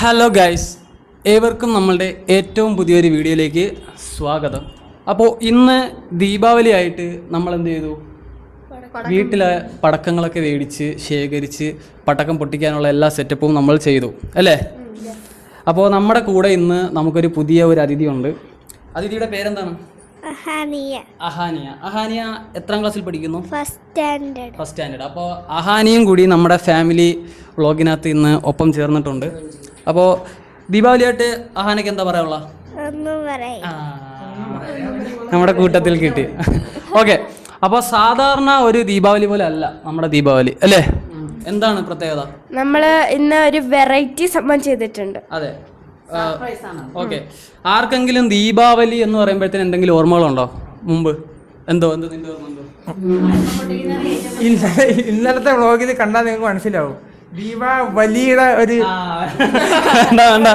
Hello guys ഏവർക്കും നമ്മളുടെ ഏറ്റവും പുതിയൊരു വീഡിയോയിലേക്ക് സ്വാഗതം. അപ്പോൾ ഇന്ന് ദീപാവലി ആയിട്ട് നമ്മൾ എന്ത് ചെയ്തു വീട്ടിലെ പടക്കങ്ങളൊക്കെ മേടിച്ച് ശേഖരിച്ച് പടക്കം പൊട്ടിക്കാനുള്ള എല്ലാ സെറ്റപ്പും നമ്മൾ ചെയ്തു. അല്ലേ? അപ്പോൾ നമ്മുടെ കൂടെ ഇന്ന് നമുക്കൊരു പുതിയ ഒരു അതിഥിയുണ്ട്. അതിഥിയുടെ പേരെന്താണ്? അഹാനിയ. അഹാനിയ. അഹാനിയ എത്രാം ക്ലാസ്സിൽ പഠിക്കുന്നു? ഫസ്റ്റ് സ്റ്റാൻഡേർഡ് ഫസ്റ്റ് സ്റ്റാൻഡേർഡ് അപ്പോൾ അഹാനിയും കൂടി നമ്മുടെ ഫാമിലി വ്ളോഗിനകത്ത് ഇന്ന് ഒപ്പം ചേർന്നിട്ടുണ്ട്. അപ്പോൾ ദീപാവലിയായിട്ട് അഹാനയ്ക്ക് എന്താ പറയാനുള്ള ഒന്നും പറയും നമ്മുടെ കൂട്ടത്തിൽ കിട്ടി. ഓക്കെ അപ്പോൾ സാധാരണ ഒരു ദീപാവലി പോലെ അല്ല നമ്മുടെ ദീപാവലി അല്ലേ? എന്താണ് പ്രത്യേകത? നമ്മൾ ഇന്ന് ഒരു വെറൈറ്റി സംഭവം ചെയ്തിട്ടുണ്ട്. അതെ. ഓക്കെ. ആർക്കെങ്കിലും ദീപാവലി എന്ന് പറയുമ്പോഴത്തേന് എന്തെങ്കിലും ഓർമ്മകളുണ്ടോ? മുമ്പ്. എന്തോ എന്തോ നിന്റെ ഓർമ്മ എന്തോ? ഇന്നലെ ഇന്നലത്തെ വ്ളോഗിൽ കണ്ടാൽ നിങ്ങൾക്ക് മനസ്സിലാവും. ദീപാവലിയുടെ ഒരു വേണ്ട വേണ്ട.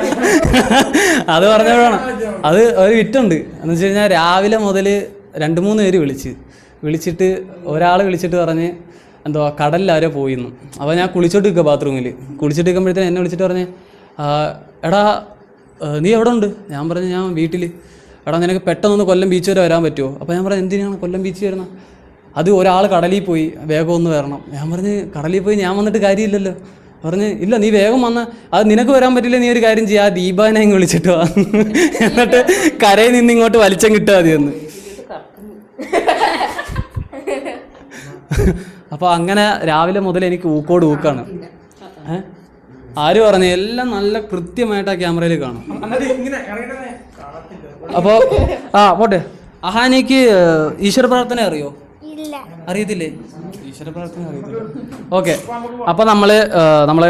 അത് പറഞ്ഞപ്പോഴാണ്. അത് ഒരു വിറ്റുണ്ട്. എന്ന് വെച്ച് കഴിഞ്ഞാൽ രാവിലെ മുതൽ രണ്ട് മൂന്ന് പേര് വിളിച്ച്. വിളിച്ചിട്ട് ഒരാൾ വിളിച്ചിട്ട് പറഞ്ഞ് എന്തോ കടലിൽ ആരോ പോയിന്ന്. അപ്പോൾ ഞാൻ കുളിച്ചോട്ട് നിൽക്കുക ബാത്റൂമിൽ കുളിച്ചിട്ട് നിൽക്കുമ്പോഴത്തേന് എന്നെ വിളിച്ചിട്ട് പറഞ്ഞ് എടാ നീ എവിടെ ഉണ്ട്? ഞാൻ പറഞ്ഞു ഞാൻ വീട്ടിൽ എടാ നിനക്ക് പെട്ടെന്നൊന്ന് കൊല്ലം ബീച്ച് വരെ വരാൻ പറ്റുമോ? അപ്പോൾ ഞാൻ പറഞ്ഞു എന്തിനാണ് കൊല്ലം ബീച്ച് വരുന്നത് അത് ഒരാൾ കടലിൽ പോയി വേഗം ഒന്ന് വരണം. ഞാൻ പറഞ്ഞ് കടലിൽ പോയി ഞാൻ വന്നിട്ട് കാര്യമില്ലല്ലോ. പറഞ്ഞ് ഇല്ല നീ വേഗം വന്ന അത് നിനക്ക് വരാൻ പറ്റില്ല നീ ഒരു കാര്യം ചെയ്യാ ദീപാനെ അങ്ങ് വിളിച്ചിട്ട് വാ. എന്നിട്ട് കരയിൽ നിന്ന് ഇങ്ങോട്ട് വലിച്ചം കിട്ടുക മതി എന്ന് അപ്പോൾ അങ്ങനെ രാവിലെ മുതൽ എനിക്ക് ഊക്കോട് ഊക്കാണ്. ഏ? ആര് പറഞ്ഞു എല്ലാം നല്ല കൃത്യമായിട്ട് ആ ക്യാമറയിൽ കാണും. അപ്പോൾ ആ പോട്ടെ. അഹാനിക്ക് ഈശ്വര പ്രാർത്ഥന അറിയോ? ഇല്ല. അറിയത്തില്ലേ? ഈശ്വര പ്രാർത്ഥന അറിയത്തില്ല. ഓക്കെ. അപ്പോൾ നമ്മൾ നമ്മൾ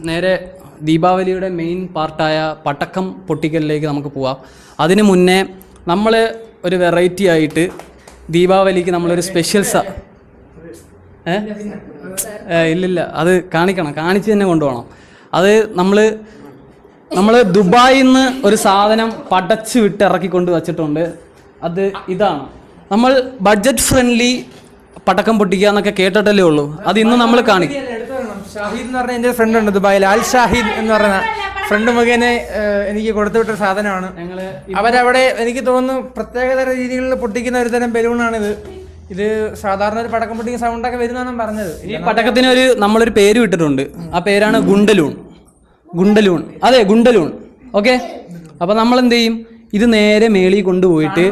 നേരെ ദീപാവലിയുടെ മെയിൻ പാർട്ടായ പടക്കം പൊട്ടിക്കലിലേക്ക് നമുക്ക് പോവാം. അതിനു മുന്നേ നമ്മൾ ഒരു വെറൈറ്റി ആയിട്ട് ദീപാവലിക്ക് നമ്മളൊരു സ്പെഷ്യൽ സ ഏ? ഏ, ഇല്ലില്ല. അത് കാണിക്കണം. കാണിച്ച് തന്നെ കൊണ്ടുപോകണം. അത് നമ്മൾ നമ്മൾ ദുബായിൽ നിന്ന് ഒരു സാധനം പടച്ച് വിട്ട് ഇറക്കിക്കൊണ്ട് വച്ചിട്ടുണ്ട്. അത് ഇതാണ്. നമ്മൾ ബഡ്ജറ്റ് ഫ്രണ്ട്ലി പടക്കം പൊട്ടിക്കുക എന്നൊക്കെ കേട്ടിട്ടല്ലേ ഉള്ളൂ. അത് ഇന്ന് നമ്മൾ കാണിക്കും ഷാഹിദ് എന്ന് പറഞ്ഞ എന്റെ ഫ്രണ്ട് ഉണ്ട് ദുബായിൽ. അൽ ഷാഹിദ് എന്ന് പറഞ്ഞ ഫ്രണ്ട് മുഖേന എനിക്ക് കൊടുത്തു വിട്ട സാധനമാണ്. അവരവിടെ എനിക്ക് തോന്നുന്നു പ്രത്യേകതര രീതികളിൽ പൊട്ടിക്കുന്ന ഒരു തരം ബലൂണാണിത്. ഇത് സാധാരണ ഒരു പടക്കം പൊട്ടിക്കുന്ന സൗണ്ടൊക്കെ വരുന്നതാണ് പറഞ്ഞത്. ഈ പടക്കത്തിന് ഒരു നമ്മളൊരു പേര് വിട്ടിട്ടുണ്ട്. ആ പേരാണ് ഗുണ്ടലൂൺ. ഗുണ്ടലൂൺ. അതെ ഗുണ്ടലൂൺ. ഓക്കെ? അപ്പൊ നമ്മൾ എന്ത് ചെയ്യും ഇത് നേരെ മേളിൽ കൊണ്ടുപോയിട്ട്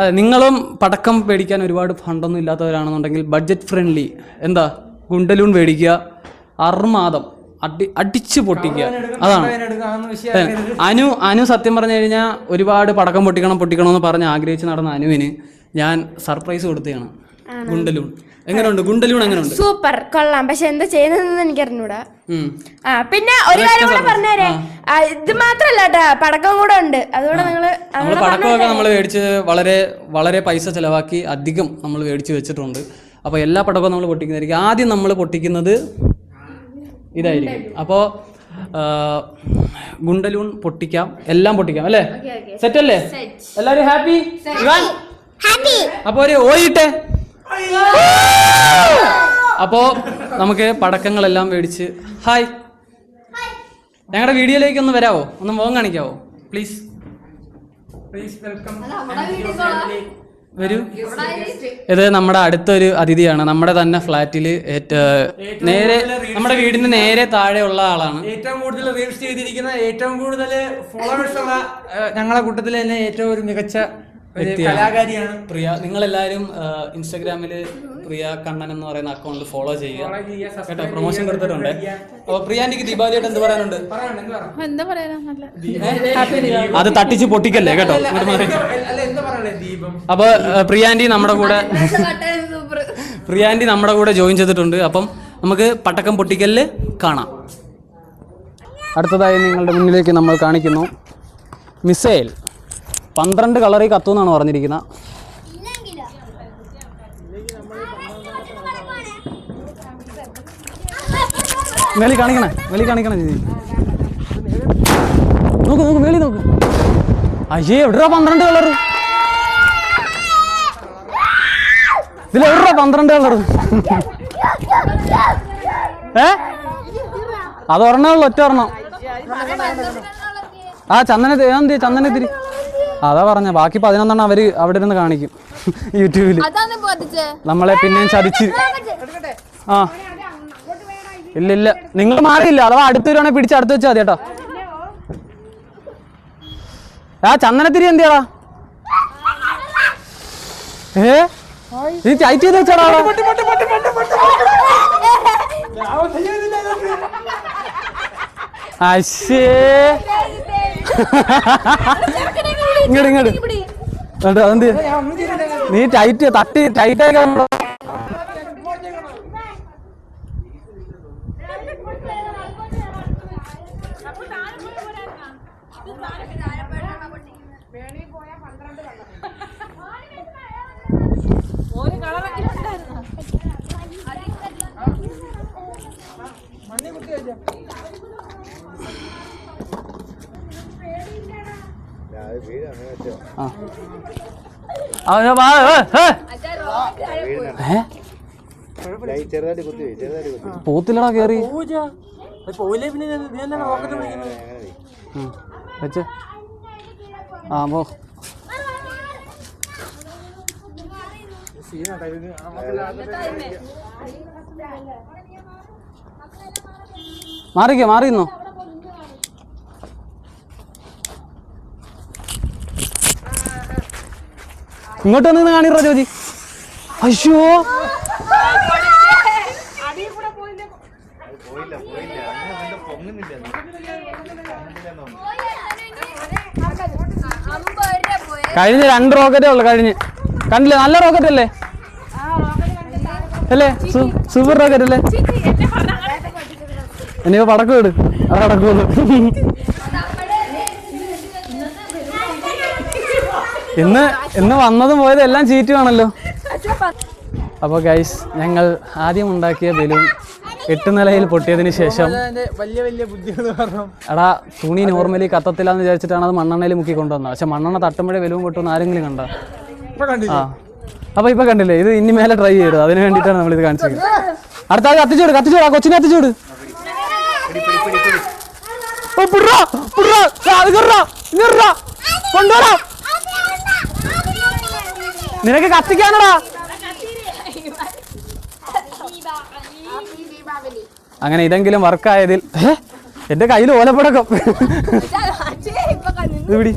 അതെ നിങ്ങളും പടക്കം പേടിക്കാൻ ഒരുപാട് ഫണ്ടൊന്നും ഇല്ലാത്തവരാണെന്നുണ്ടെങ്കിൽ ബഡ്ജറ്റ് ഫ്രണ്ട്ലി എന്താ? ഗുണ്ടലൂൺ മേടിക്കുക അർമാദം അടി അടിച്ച് പൊട്ടിക്കുക. അതാണ്. അനു അനു സത്യം പറഞ്ഞു കഴിഞ്ഞാൽ ഒരുപാട് പടക്കം പൊട്ടിക്കണം പൊട്ടിക്കണം എന്ന് പറഞ്ഞ് ആഗ്രഹിച്ച് നടന്ന അനുവിന് ഞാൻ സർപ്രൈസ് കൊടുത്തതാണ്. ഗുണ്ടലൂൺ. എങ്ങനെയുണ്ട് ഗുണ്ടലൂൺ എങ്ങനെയുണ്ട് സൂപ്പർ. കൊള്ളാം. പക്ഷെ എന്താ ചെയ്യുന്നതെന്ന് എനിക്ക് അറിഞ്ഞൂടാ ആ പിന്നെ ഒരു കാര്യം കൂടെ പറഞ്ഞേരെ. ഇത് മാത്രല്ല കേട്ടാ പടക്കം കൂടെ ഉണ്ട്. അതുകൊണ്ട് നിങ്ങൾ നമ്മൾ പടക്കമൊക്കെ നമ്മൾ മേടിച്ച് വളരെ വളരെ പൈസ ചെലവാക്കി അധികം നമ്മൾ മേടിച്ച് വെച്ചിട്ടുണ്ട്. അപ്പോൾ എല്ലാ പടക്കവും നമ്മൾ പൊട്ടിക്കുന്നതായിരിക്കും. ആദ്യം നമ്മൾ പൊട്ടിക്കുന്നത് ഇതായിരിക്കും. അപ്പോൾ ഗുണ്ടലൂൺ പൊട്ടിക്കാം. എല്ലാം പൊട്ടിക്കാം അല്ലേ? സെറ്റ്. അല്ലേ എല്ലാവരും ഹാപ്പി. അപ്പൊ അപ്പോൾ ഒരു ഓയിട്ടെ അപ്പോൾ നമുക്ക് പടക്കങ്ങളെല്ലാം മേടിച്ച് ഹായ്. ഞങ്ങളുടെ വീഡിയോയിലേക്ക് ഒന്ന് വരാവോ? ഒന്ന് മുഖം കാണിക്കാവോ? പ്ലീസ്. Please welcome. വരൂ. ഇത് നമ്മുടെ അടുത്തൊരു അതിഥിയാണ്. നമ്മുടെ തന്നെ ഫ്ലാറ്റിൽ നേരെ നമ്മുടെ വീടിന് നേരെ താഴെയുള്ള ആളാണ്. ഏറ്റവും കൂടുതൽ റീൽസ് ചെയ്തിരിക്കുന്ന ഏറ്റവും കൂടുതൽ ഫോളോവേഴ്സ് ഉള്ള ഞങ്ങളുടെ കൂട്ടത്തിലെ കൂട്ടത്തിൽ തന്നെ ഏറ്റവും ഒരു മികച്ച. കലാകാരിയാണ്. പ്രിയ നിങ്ങളെല്ലാവരും ഇൻസ്റ്റാഗ്രാമിൽ പ്രിയ കണ്ണൻ എന്ന് പറയുന്ന അക്കൗണ്ട് ഫോളോ ചെയ്യുക. കേട്ടോ പ്രൊമോഷൻ കൊടുത്തിട്ടുണ്ട്. അപ്പൊ അപ്പോൾ ദീപാവലി ദീപാവലിയായിട്ട് എന്ത് പറയാനുണ്ട്? എന്താ പറയാനാ? അത് തട്ടിച്ച് പൊട്ടിക്കല്ലേ കേട്ടോ? അപ്പൊ മാറി. എന്താ- അല്ല എന്താ പറയണേ ദീപം? അപ്പോൾ പ്രിയാന്റി നമ്മുടെ കൂടെ പ്രിയാന്റി നമ്മുടെ കൂടെ ജോയിൻ ചെയ്തിട്ടുണ്ട്. അപ്പം നമുക്ക് പട്ടക്കം പൊട്ടിക്കൽ കാണാം. അടുത്തതായി നിങ്ങളുടെ മുന്നിലേക്ക് നമ്മൾ കാണിക്കുന്നു. മിസൈൽ. പന്ത്രണ്ട് കളറിൽ കത്തുമെന്നാണ് പറഞ്ഞിരിക്കുന്നത് മേളി കാണിക്കണേ മേളി കാണിക്കണേ ചേച്ചി നോക്ക് നോക്ക് മേളി നോക്ക്. അയ്യേ എവിടാ പന്ത്രണ്ട് കളറ് ഇതിൽ എവിടാ പന്ത്രണ്ട് കളറ് ഏ? അത് ഒരെണ്ണേ ഉള്ളു ഒറ്റ ഒരെണ്ണം. ആ ചന്ദന എന്ത് ചന്ദനത്തിരി അതാ പറഞ്ഞ ബാക്കി പതിനൊന്നെണ്ണം അവർ അവിടെ ഇരുന്ന് കാണിക്കും. യൂട്യൂബിൽ നമ്മളെ പിന്നെയും ചതിച്ച്. ആ ഇല്ല ഇല്ല. നിങ്ങൾ മാറിയില്ല. അഥവാ അടുത്ത് വരുവാണെങ്കിൽ പിടിച്ച് അടുത്ത് വെച്ചാൽ മതി കേട്ടോ. ആ ചന്ദനത്തിരി എന്തിയാടാ? ഏ? നീ ചൈറ്റ് ചെയ്ത് വെച്ചാടാ അവിടെ. ഇങ്ങോട്ട് ഇങ്ങോട്ട് അതെന്ത്? നീ ടൈറ്റ് തട്ടി ടൈറ്റ് ആയി ആ അവനെ വാ, ഏ, ഏ. ഏ? ചെറുതായിട്ട് കുത്തി പോയി ചെറുതായിട്ട് കുത്തി പോത്തില്ലടാ കേറി. വെച്ച്. ആ പോ. മാറിക്കോ മാറിന്നോ? ഇങ്ങോട്ട് വന്ന് കാണിറ ജോജി അയ്യോ. കഴിഞ്ഞ രണ്ട് റോക്കറ്റേ ഉള്ളു കഴിഞ്ഞ്. കണ്ടില്ലേ? നല്ല റോക്കറ്റ് അല്ലേ? അല്ലേ? സൂപ്പർ റോക്കറ്റ് അല്ലേ? ഇനിയിപ്പോ പടക്കം ഇട്. അത് അടക്കുള്ളൂ ഇന്ന് ഇന്ന് വന്നതും പോയതും എല്ലാം ചീറ്റുവാണല്ലോ അപ്പോൾ ഗൈസ് ഞങ്ങൾ ആദ്യം ഉണ്ടാക്കിയ ബലൂൺ എട്ട് നിലയിൽ പൊട്ടിയതിന് ശേഷം വലിയ വലിയ കാരണം എടാ തുണി നോർമലി കത്തത്തില്ലാന്ന് വിചാരിച്ചിട്ടാണ് അത് മണ്ണെണ്ണയിൽ മുക്കി കൊണ്ടുവന്നത്. പക്ഷെ മണ്ണെണ്ണ തട്ടുമ്പോഴേ ബലൂൺ പൊട്ടുമെന്ന് ആരെങ്കിലും കണ്ടോ? ഇപ്പൊ കണ്ടില്ല? ആ. അപ്പൊ ഇപ്പൊ കണ്ടില്ലേ? ഇത് ഇനി മേലെ ട്രൈ ചെയ്യരുത്. അതിന് വേണ്ടിയിട്ടാണ് നമ്മൾ ഇത് കാണിച്ചത്. അടുത്ത ആൾ കത്തിച്ചോട് കത്തിച്ചോട് ആ കൊച്ചിനെ കത്തിച്ചോട് ഓ, കൊണ്ടുവരാ. നിനക്ക് കത്തിക്കാനടാ. അങ്ങനെ ഇതെങ്കിലും വർക്കായതിൽ എന്റെ കയ്യിൽ ഓലപ്പടക്കം. ഇവിടെ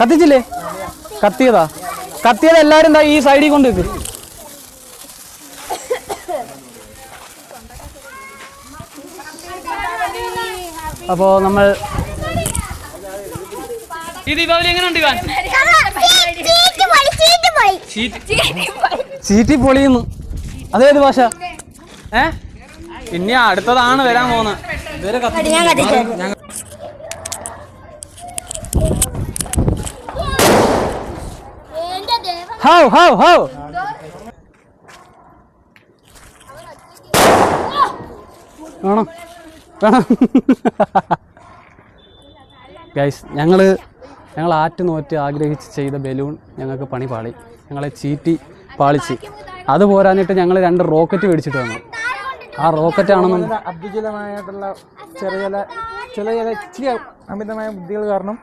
കത്തിച്ചില്ലേ? കത്തിയതാ. കത്തിയത് എല്ലാരും ഈ സൈഡിൽ കൊണ്ട് വെക്ക് അപ്പോ നമ്മൾ ഈ ദീപാവലി ചീറ്റി പൊളിയുന്നു. അതേത് ഭാഷ? ഏ? പിന്നെ അടുത്തതാണ് വരാൻ പോകുന്നത്. ഇതുവരെ കത്തി ഞങ്ങ- ഹൗ ഹൗ ഹൗ. വേണം വേണം ഗൈസ് ഞങ്ങൾ ഞങ്ങൾ ആറ്റ് നോറ്റ് ആഗ്രഹിച്ച് ചെയ്ത ബലൂൺ ഞങ്ങൾക്ക് പണി പാളി. ഞങ്ങളെ ചീറ്റി പാളിച്ച്. അത് പോരാഞ്ഞിട്ട് ഞങ്ങൾ രണ്ട് റോക്കറ്റ് മേടിച്ചിട്ട് വന്നു. ആ റോക്കറ്റ് ആണെന്ന് അബ്ദുജലമായിട്ടുള്ള ചെറിയ ചില ചില ചില ഇച്ചിരി അമിതമായ ബുദ്ധികൾ കാരണം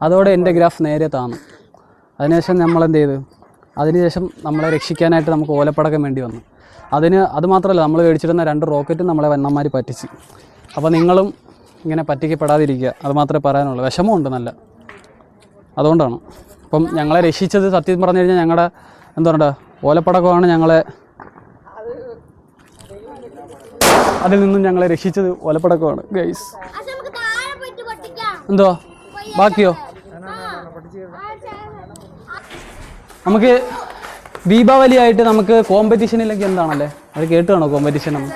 അതോടെ എന്റെ ഗ്രാഫ് നേരെ താന്നു. അതിനുശേഷം നമ്മൾ എന്ത് ചെയ്തു? അതിനുശേഷം നമ്മളെ രക്ഷിക്കാനായിട്ട് നമുക്ക് ഓലപ്പടക്കം വേണ്ടി വന്നു. അതിന് അതുമാത്രമല്ല നമ്മൾ മേടിച്ചിരുന്ന രണ്ട് റോക്കറ്റും നമ്മളെ വെണ്ണന്മാർ പറ്റിച്ച്. അപ്പോൾ നിങ്ങളും ഇങ്ങനെ പറ്റിക്കപ്പെടാതിരിക്കുക. അത് മാത്രമേ പറയാനുള്ളൂ. വിഷമമുണ്ട് നല്ല. അതുകൊണ്ടാണ്. അപ്പം ഞങ്ങളെ രക്ഷിച്ചത് സത്യം പറഞ്ഞു കഴിഞ്ഞാൽ ഞങ്ങളുടെ എന്താ പറയുക ഓലപ്പടക്കമാണ് ഞങ്ങളെ അതിൽ നിന്നും ഞങ്ങളെ രക്ഷിച്ചത് ഓലപ്പടക്കമാണ് ഗൈസ് എന്തോ? ബാക്കിയോ? നമുക്ക് ദീപാവലി ആയിട്ട് നമുക്ക് കോമ്പറ്റീഷനിലൊക്കെ എന്താണല്ലേ? അത് കേട്ടുകയാണോ കോമ്പറ്റീഷൻ നമ്മൾ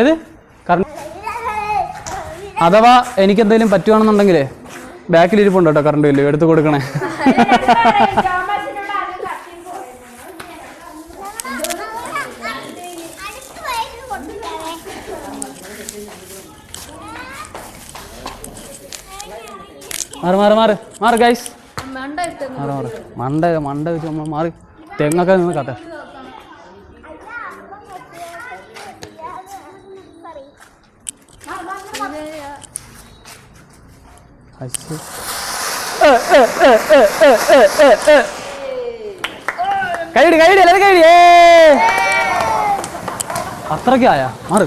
ഏത്? അഥവാ എനിക്ക് എന്തെങ്കിലും പറ്റുവാണെന്നുണ്ടെങ്കിലേ ബാക്കിൽ ഇരിപ്പുണ്ട് കേട്ടോ കറണ്ട് ബില്ല് എടുത്തു കൊടുക്കണേ. മാറ് മാറ് മാറ്. മാറ് ഗൈസ് മാറി മണ്ട മണ്ട വെച്ച് നമ്മൾ മാറി തെങ്ങൊക്കെ നിന്ന് കട്ടെ കൈടി കൈടി അല്ലേ കൈടി അത്രയ്ക്ക് ആയാ? മാറി.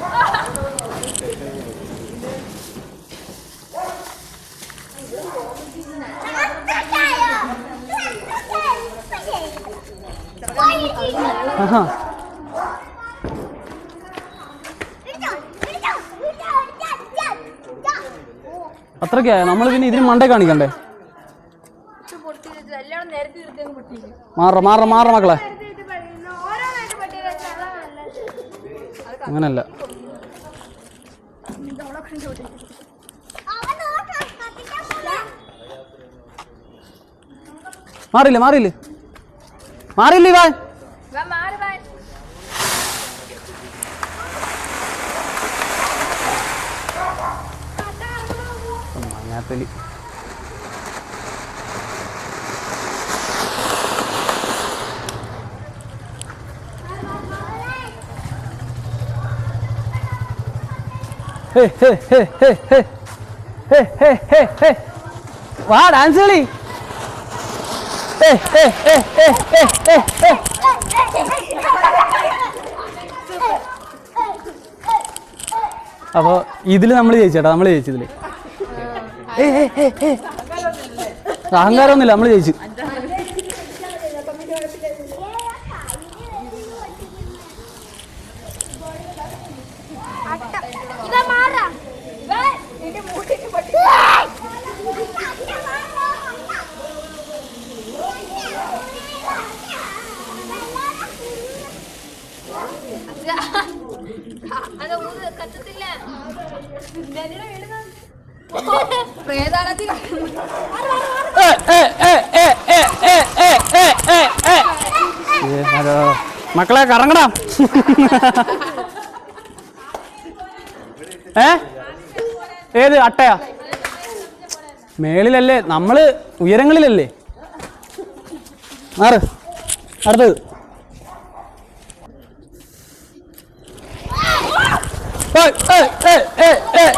ആഹാ. അത്രയ്ക്കായ? നമ്മൾ പിന്നെ ഇതിന് മണ്ടേ കാണിക്കണ്ടേ? മാറ മാറ മാറ മക്കളെ. അങ്ങനല്ല. മാറിയില്ലേ മാറിയില്ലേ മാറില്ല ഇവാൻ? മഞ്ഞാപ്പലി. വാ ഡാൻസ് കളി. അപ്പോൾ ഇതിൽ നമ്മൾ ജയിച്ചേട്ടാ നമ്മൾ ജയിച്ചതിൽ. അഹങ്കാരമൊന്നുമില്ല നമ്മൾ ജയിച്ചു. മക്കളെ കറങ്ങടാ. ഏ? ഏത്? അട്ടയാ? മേളിലല്ലേ? നമ്മൾ ഉയരങ്ങളിലല്ലേ? മാറ്. അടുത്തത്. ഏ ഏ ഏ ഏ ഏയ്,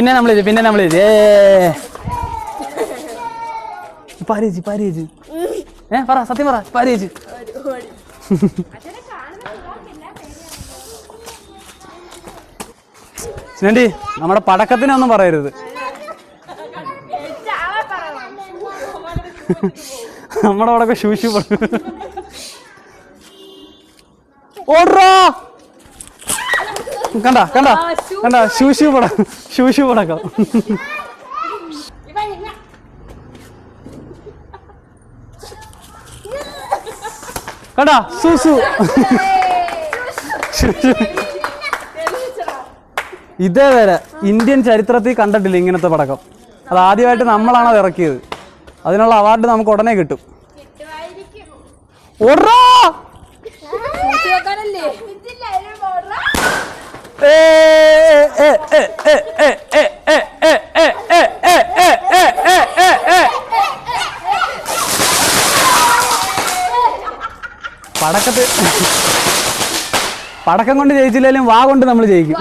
പിന്നെ നമ്മൾ ചെയ്തു പിന്നെ ഏ. പാരേജി പാരേജി. ഏ പറ സത്യം പറ പാരേജി. സ്നേണ്ടി നമ്മുടെ പടക്കത്തിനൊന്നും പറയരുത്. നമ്മുടെ അവിടെ ശൂശു ഓടോ കണ്ട കണ്ട കണ്ട ശൂശു പട ശൂശു പടക്കം കണ്ട സൂസു ഇതേവരെ ഇന്ത്യൻ ചരിത്രത്തിൽ കണ്ടിട്ടില്ല ഇങ്ങനത്തെ പടക്കം. അത് ആദ്യമായിട്ട് നമ്മളാണ് അത് ഇറക്കിയത്. അതിനുള്ള അവാർഡ് നമുക്ക് ഉടനെ കിട്ടും. ഓടോ പടക്കത്ത് പടക്കം കൊണ്ട് ജയിച്ചില്ലെങ്കിലും വാ കൊണ്ട് നമ്മൾ ജയിക്കും.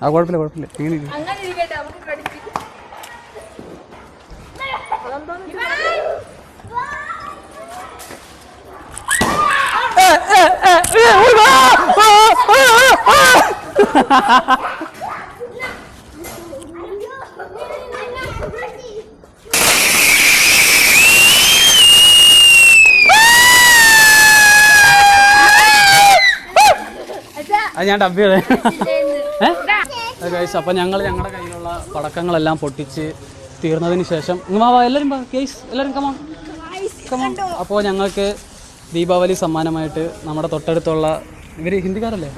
ആ കുഴപ്പമില്ല കുഴപ്പമില്ല. ഇങ്ങനെ ഞാൻ ഡബ്ബിയാണ് ചെയ്തേ ഏ ഗൈസ് അപ്പോൾ ഞങ്ങൾ ഞങ്ങളുടെ കയ്യിലുള്ള പടക്കങ്ങളെല്ലാം പൊട്ടിച്ച് തീർന്നതിന് ശേഷം ഇങ്ങ് വാ, വാ എല്ലാവരും കേസ് എല്ലാവരും കമോൺ കമോൺ അപ്പോൾ ഞങ്ങൾക്ക് ദീപാവലി സമ്മാനമായിട്ട് നമ്മുടെ തൊട്ടടുത്തുള്ള ഇവർ ഹിന്ദിക്കാരല്ലേ?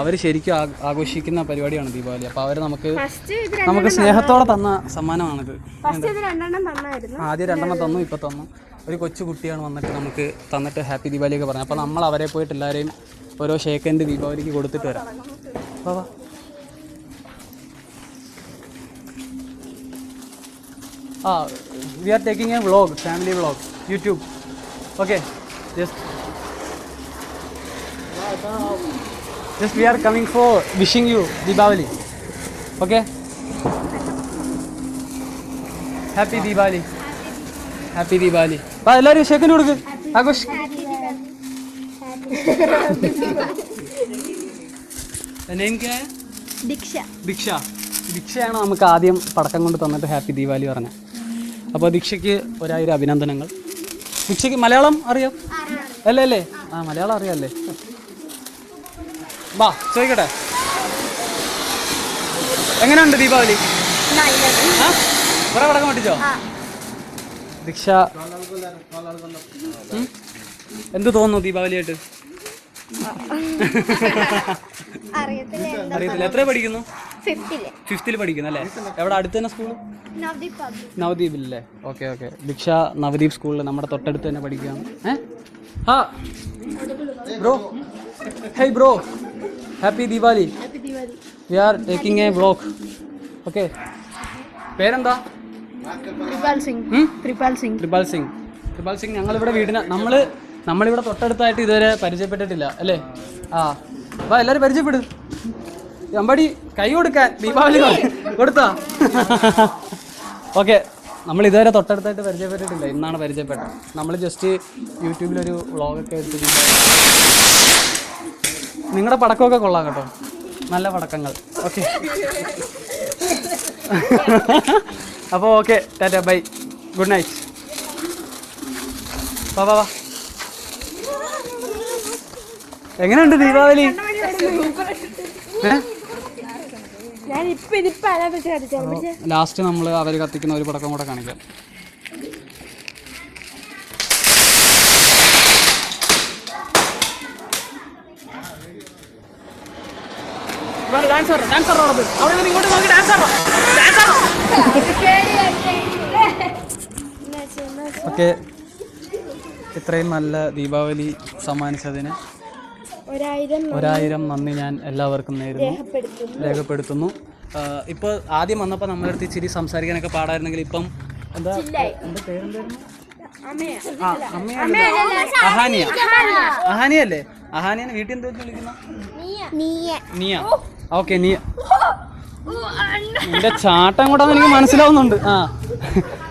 അവർ ശരിക്കും ആഘോഷിക്കുന്ന പരിപാടിയാണ് ദീപാവലി. അപ്പോൾ അവർ നമുക്ക് നമുക്ക് സ്നേഹത്തോടെ തന്ന സമ്മാനമാണിത്. ആദ്യം രണ്ടെണ്ണം തന്നു ഇപ്പൊ തന്നു. ഒരു കൊച്ചു കുട്ടിയാണ് വന്നിട്ട് നമുക്ക് തന്നിട്ട് ഹാപ്പി ദീപാവലി ഒക്കെ പറഞ്ഞു. അപ്പോൾ നമ്മൾ അവരെ പോയിട്ട് എല്ലാവരെയും ഓരോ ഷേക്കൻഡ് ദീപാവലിക്ക് കൊടുത്തിട്ട് വരാം. വാ, ആ we are taking a vlog family vlog YouTube okay just just we are coming for wishing you Deepavali okay happy Deepavali happy Deepavali അപ്പം എല്ലാവരും ഷേക്കൻഡ് കൊടുക്ക്. ആഘോഷ്? ദീക്ഷ ദീക്ഷ ദീക്ഷയാണ് നമുക്ക് ആദ്യം പടക്കം കൊണ്ട് തന്നിട്ട് ഹാപ്പി ദീപാവലി പറഞ്ഞത്. അപ്പോൾ ദീക്ഷയ്ക്ക് ഒരായിരം അഭിനന്ദനങ്ങൾ. ദീക്ഷയ്ക്ക് മലയാളം അറിയാം? അല്ലേ അല്ലേ? ആ മലയാളം അറിയാമല്ലേ വാ ചോദിക്കട്ടെ. എങ്ങനെയുണ്ട് ദീപാവലി? കുറെ പടക്കം പൊട്ടിച്ചോ? ദീക്ഷ? എന്ത് തോന്നുന്നു ദീപാവലിയായിട്ട്? അറിയത്തില്ല എത്ര പഠിക്കുന്നു? ഫിഫ്തിൽ പഠിക്കുന്നു അല്ലേ? എവിടെ? അടുത്ത് തന്നെ സ്കൂൾ നവദീപ് പബ്ലിക് നവദ്വീപിലല്ലേ ഓക്കെ ഓക്കെ. ദീക്ഷ നവദീപ് സ്കൂളിൽ നമ്മുടെ തൊട്ടടുത്ത് തന്നെ പഠിക്കുകയാണ്. ഏ? Bro. Hey bro. Happy Deepavali we are taking a vlog okay. പേരെന്താ? ത്രിപാൽ സിംഗ് ത്രിപാൽ സിംഗ് കൃപാൽ സിംഗ് കൃപാൽ സിംഗ് ഞങ്ങളിവിടെ വീടിന് നമ്മൾ നമ്മളിവിടെ തൊട്ടടുത്തായിട്ട് ഇതുവരെ പരിചയപ്പെട്ടിട്ടില്ല അല്ലേ? ആ. വാ എല്ലാരും പരിചയപ്പെടും. അമ്പടി കൈ കൊടുക്കാൻ ദീപാവലി കൊടുത്താ? ഓക്കെ നമ്മൾ ഇതുവരെ തൊട്ടടുത്തായിട്ട് പരിചയപ്പെട്ടിട്ടില്ല. ഇന്നാണ് പരിചയപ്പെട്ടത്. നമ്മൾ ജസ്റ്റ് യൂട്യൂബിലൊരു വ്ളോഗൊക്കെ എടുത്തിട്ടുണ്ട്. നിങ്ങളുടെ പടക്കമൊക്കെ കൊള്ളാം കേട്ടോ. നല്ല പടക്കങ്ങൾ. ഓക്കെ. അപ്പോൾ okay tata bye. Good night. വാ വാ വാ. എങ്ങനെയുണ്ട് ദീപാവലി? ലാസ്റ്റ് നമ്മൾ അവർ കത്തിക്കുന്ന ഒരു പടക്കം കൂടെ കാണിക്കാം. ഓക്കെ. ഇത്രയും നല്ല ദീപാവലി സമ്മാനിച്ചതിന് ഒരായിരം നന്ദി. ഞാൻ എല്ലാവർക്കും നേരുന്നു. രേഖപ്പെടുത്തുന്നു. ഇപ്പോൾ ആദ്യം വന്നപ്പോൾ നമ്മുടെ അടുത്ത് ഇച്ചിരി സംസാരിക്കാനൊക്കെ പാടായിരുന്നെങ്കിൽ ഇപ്പം എന്താ എന്താ പേരെന്തായിരുന്നു? അഹാനിയ. അഹാനിയ. അല്ലേ അഹാനിയനെ വീട്ടിൽ എന്താ വിളിക്കുന്ന? നീയ. നിയ. ഓക്കെ നീയ. നിന്റെ ചാട്ടം കൂടാന്ന് എനിക്ക് മനസ്സിലാവുന്നുണ്ട്. ആ.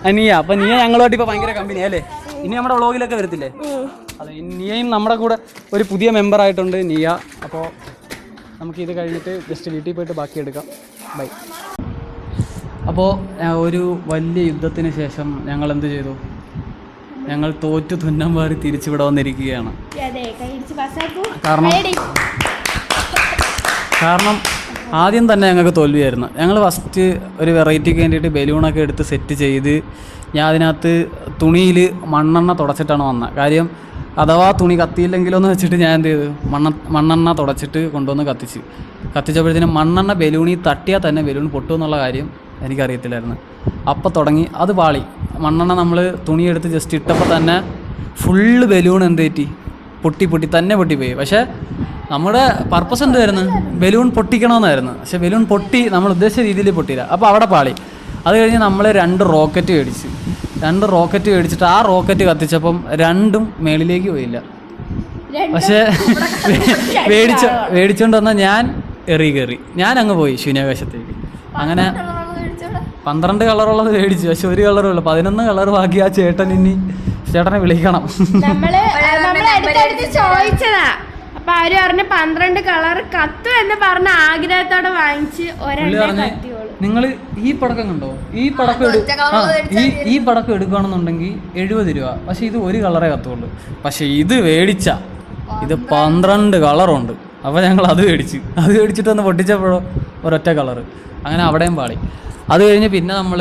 നീയ നിയ. അപ്പൊ നീയ ഞങ്ങളുമായിട്ട് ഇപ്പൊ ഭയങ്കര കമ്പനി അല്ലേ? ഇനി നമ്മുടെ വ്ളോഗിലൊക്കെ വരത്തില്ലേ? അതെ നിയയും നമ്മുടെ കൂടെ ഒരു പുതിയ മെമ്പർ ആയിട്ടുണ്ട് നിയ. അപ്പോൾ നമുക്ക് ഇത് കഴിഞ്ഞിട്ട് ജസ്റ്റ് വീട്ടിൽ പോയിട്ട് ബാക്കി എടുക്കാം. ബൈ അപ്പോൾ ഒരു വലിയ യുദ്ധത്തിന് ശേഷം ഞങ്ങൾ എന്ത് ചെയ്തു? ഞങ്ങൾ തോറ്റു തുന്നം മാറി തിരിച്ചിവിടെ വന്നിരിക്കുകയാണ്. കാരണം കാരണം ആദ്യം തന്നെ ഞങ്ങൾക്ക് തോൽവിയായിരുന്നു. ഞങ്ങൾ ഫസ്റ്റ് ഒരു വെറൈറ്റിക്ക് വേണ്ടിയിട്ട് ബലൂണൊക്കെ എടുത്ത് സെറ്റ് ചെയ്ത് ഞാൻ അതിനകത്ത് തുണിയിൽ മണ്ണെണ്ണ തുടച്ചിട്ടാണ് വന്നത് കാര്യം അഥവാ തുണി കത്തിയില്ലെങ്കിലോ എന്ന് വെച്ചിട്ട് ഞാൻ എന്ത് ചെയ്തു? മണ്ണ മണ്ണെണ്ണ തുടച്ചിട്ട് കൊണ്ടുവന്ന് കത്തിച്ച്. കത്തിച്ചപ്പോഴത്തേനും മണ്ണെണ്ണ ബലൂണി തട്ടിയാൽ തന്നെ ബലൂൺ പൊട്ടുമെന്നുള്ള കാര്യം എനിക്കറിയത്തില്ലായിരുന്നു. അപ്പം തുടങ്ങി അത് പാളി. മണ്ണെണ്ണ നമ്മൾ തുണിയെടുത്ത് ജസ്റ്റ് ഇട്ടപ്പോൾ തന്നെ ഫുള്ള് ബലൂൺ എന്തേറ്റി പൊട്ടി പൊട്ടി തന്നെ പൊട്ടിപ്പോയി. പക്ഷേ നമ്മുടെ പർപ്പസ് എന്തായിരുന്നു? ബലൂൺ പൊട്ടിക്കണമെന്നായിരുന്നു പക്ഷെ ബലൂൺ പൊട്ടി നമ്മൾ ഉദ്ദേശിച്ച രീതിയിൽ പൊട്ടിയില്ല. അപ്പോൾ അവിടെ പാളി. അത് കഴിഞ്ഞ് നമ്മൾ രണ്ട് റോക്കറ്റ് മേടിച്ചു. രണ്ട് റോക്കറ്റ് മേടിച്ചിട്ട് ആ റോക്കറ്റ് കത്തിച്ചപ്പം രണ്ടും മേളിലേക്ക് പോയില്ല. പക്ഷേ മേടിച്ച മേടിച്ചുകൊണ്ട് വന്ന ഞാൻ എറി കയറി. ഞാൻ അങ്ങ് പോയി ശൂന്യാകാശത്തേക്ക്. അങ്ങനെ പന്ത്രണ്ട് കളറുള്ളത് മേടിച്ചു. പക്ഷെ ഒരു കളറും ഇല്ല പതിനൊന്ന് കളർ ബാക്കി ആ ചേട്ടൻ ഇനി ചേട്ടനെ വിളിക്കണം. നമ്മൾ ചോദിച്ചതാ. അപ്പൊ അവർ പറഞ്ഞ പന്ത്രണ്ട് കളർ കത്തു എന്ന് പറഞ്ഞ ആഗ്രഹത്തോടെ വാങ്ങിച്ച് ഒരെണ്ണം കത്തിയോളൂ. നിങ്ങൾ ഈ പടക്കം കണ്ടോ? ഈ പടക്കം ഈ ഈ പടക്കം എടുക്കുകയാണെന്നുണ്ടെങ്കിൽ എഴുപത് രൂപ. പക്ഷെ ഇത് ഒരു കളറേ കത്തുള്ളൂ. പക്ഷെ ഇത് മേടിച്ച ഇത് പന്ത്രണ്ട് കളറുണ്ട്. അപ്പോൾ ഞങ്ങൾ അത് മേടിച്ച്. അത് മേടിച്ചിട്ട് ഒന്ന് പൊട്ടിച്ചപ്പോഴോ ഒരൊറ്റ കളറ്. അങ്ങനെ അവിടെയും പാളി. അത് കഴിഞ്ഞ് പിന്നെ നമ്മൾ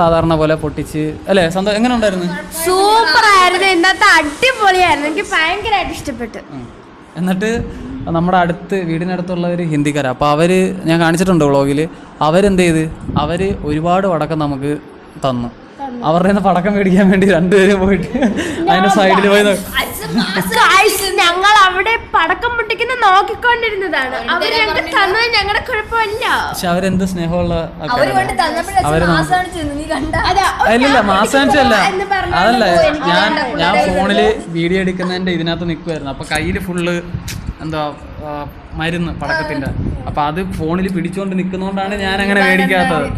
സാധാരണ പോലെ പൊട്ടിച്ച് അല്ലേ സന്തോഷം എങ്ങനെ ഉണ്ടായിരുന്നു? സൂപ്പർ ആയിരുന്നു ഇന്നത്തെ അടിപൊളിയായിരുന്നു. എനിക്ക് ഭയങ്കരമായിട്ട് ഇഷ്ടപ്പെട്ടു. എന്നിട്ട് നമ്മുടെ അടുത്ത് ഒരു ഹിന്ദിക്കാരാണ് അപ്പോൾ അവർ ഞാൻ കാണിച്ചിട്ടുണ്ട് വ്ളോഗിൽ അവരെന്ത് ചെയ്ത്? അവർ ഒരുപാട് വടക്കം നമുക്ക് തന്നു. അവരുടെ നിന്ന് പടക്കം മേടിക്കാൻ വേണ്ടി രണ്ടുപേരും പോയിട്ട് അതിന്റെ സൈഡിൽ പോയി ഞങ്ങൾ അവിടെ പടക്കം പൊട്ടിക്കുന്ന നോക്കിക്കൊണ്ടിരുന്നതാണ്. അവർ ഞങ്ങൾക്ക് തന്നത് ഞങ്ങളുടെ കുഴപ്പമില്ല. പക്ഷെ അവരെന്ത് സ്നേഹമുള്ള അല്ലല്ല പറഞ്ഞാൽ അതല്ല ഞാൻ ഞാൻ ഫോണിൽ വീഡിയോ എടുക്കുന്നതിന്റെ ഇതിനകത്ത് നിൽക്കുമായിരുന്നു അപ്പൊ കയ്യിൽ ഫുള്ള് എന്താ മരുന്ന് പടക്കത്തിന്റെ. അപ്പൊ അത് ഫോണിൽ പിടിച്ചോണ്ട് നിൽക്കുന്നോണ്ടാണ് ഞാൻ അങ്ങനെ മേടിക്കാത്തത്.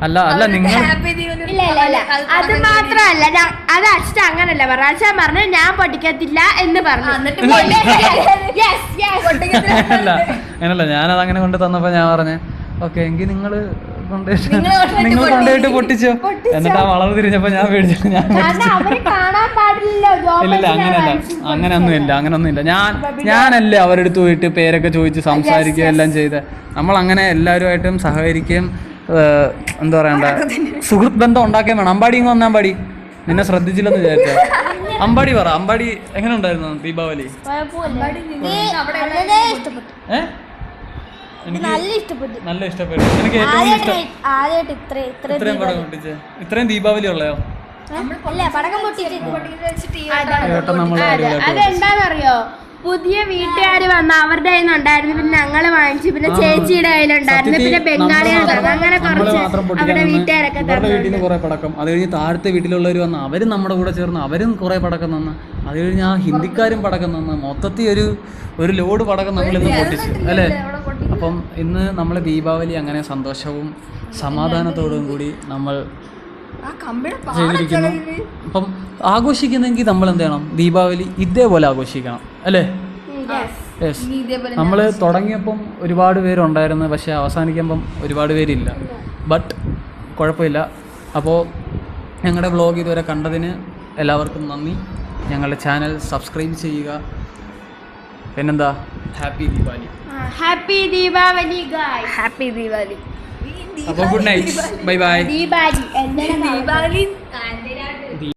അല്ല അല്ല നിങ്ങൾ ഇല്ല ഇല്ല ഇല്ല. അത് മാത്രമല്ല ഞാൻ- അത് അച്ഛൻ അങ്ങനല്ല പറഞ്ഞു അച്ഛൻ പറഞ്ഞു ഞാൻ പഠിക്കത്തില്ല എന്ന് പറഞ്ഞു. Yes, yes. അല്ല അങ്ങനല്ല. ഞാനത് അങ്ങനെ കൊണ്ട് തന്നപ്പോ ഞാൻ പറഞ്ഞു ഓക്കെ എങ്കിൽ നിങ്ങൾ കൊണ്ടുപോയിട്ട് നിങ്ങൾ കൊണ്ടുപോയിട്ട് പൊട്ടിച്ചോ എന്നിട്ട് ആ വളവ് തിരിഞ്ഞപ്പോ ഞാൻ പേടിച്ചു. ഞാൻ കാരണം അവർ കാണാൻ പാടില്ലല്ലോ. ഇല്ല ഇല്ല അങ്ങനെയല്ല അങ്ങനൊന്നും ഇല്ല അങ്ങനൊന്നും ഇല്ല ഞാൻ ഞാനല്ലേ അവരെടുത്ത് പോയിട്ട് പേരൊക്കെ ചോദിച്ച് സംസാരിക്കുകയും എല്ലാം ചെയ്ത്. നമ്മൾ അങ്ങനെ എല്ലാവരുമായിട്ടും സഹകരിക്കുകയും എന്താ പറയണ്ട? സുഹൃത്ത് ബന്ധം ഉണ്ടാക്കാൻ വേണം. അമ്പാടി ഇങ്ങ് വന്ന അമ്പാടി നിന്നെ ശ്രദ്ധിച്ചില്ലെന്ന് വിചാരിച്ച അമ്പാടി പറ അമ്പാടി എങ്ങനെ ഉണ്ടായിരുന്നു ദീപാവലി? ഇഷ്ടപ്പെട്ടു. എനിക്ക് നല്ല ഇഷ്ടപ്പെട്ടു. നല്ല ഇഷ്ടപ്പെട്ടു. എനിക്ക് ഏറ്റവും ഇഷ്ടം ആദ്യമായിട്ട് ഇത്ര ഇത്ര ഇത്രയും പടം പൊട്ടിച്ച്? ഇത്രയും ദീപാവലി ഉള്ളയോ? പടക്കം പൊട്ടിച്ചിട്ട്. നമ്മൾ അതെന്താണെന്നറിയോ പുതിയ വീട്ടുകാർ വന്ന അവരുടെ കയ്യിൽ നിന്നുണ്ടായിരുന്നു പിന്നെ ഞങ്ങൾ വാങ്ങിച്ചു. പിന്നെ ചേച്ചിയുടെ കയ്യിലുണ്ടായിരുന്നു പിന്നെ ബംഗാളികളുണ്ടായിരുന്നു അങ്ങനെ കുറച്ച് അവരുടെ വീട്ടുകാരൊക്കെ ഇവരുടെ വീട്ടിൽ നിന്ന് കുറെ പടക്കം. അത് കഴിഞ്ഞ് താഴത്തെ വീട്ടിലുള്ളവർ വന്ന് അവരും നമ്മുടെ കൂടെ ചേർന്ന് അവരും കുറെ പടക്കം തന്നു. അത് കഴിഞ്ഞ് ആ ഹിന്ദിക്കാരും പടക്കം തന്നു. മൊത്തത്തിൽ ഒരു ഒരു ലോഡ് പടക്കം നമ്മൾ ഇന്ന് പൊട്ടിച്ചു. അല്ലേ? അപ്പം ഇന്ന് നമ്മൾ ദീപാവലി അങ്ങനെ സന്തോഷവും സമാധാനത്തോടും കൂടി നമ്മൾ ചെയ്തിരിക്കുന്നു. അപ്പം ആഘോഷിക്കുന്നെങ്കിൽ നമ്മൾ എന്ത് ചെയ്യണം? ദീപാവലി ഇതേപോലെ ആഘോഷിക്കണം. അല്ലേ? യെസ് നമ്മൾ തുടങ്ങിയപ്പം ഒരുപാട് പേരുണ്ടായിരുന്നു പക്ഷേ അവസാനിക്കുമ്പം ഒരുപാട് പേരില്ല. ബട്ട് കുഴപ്പമില്ല. അപ്പോൾ ഞങ്ങളുടെ വ്ളോഗ് ഇതുവരെ കണ്ടതിന് എല്ലാവർക്കും നന്ദി. ഞങ്ങളുടെ ചാനൽ സബ്സ്ക്രൈബ് ചെയ്യുക. പിന്നെന്താ? Happy Deepavali happy Deepavali happy Deepavali അപ്പോൾ good night bye bye Deepavali Deepavali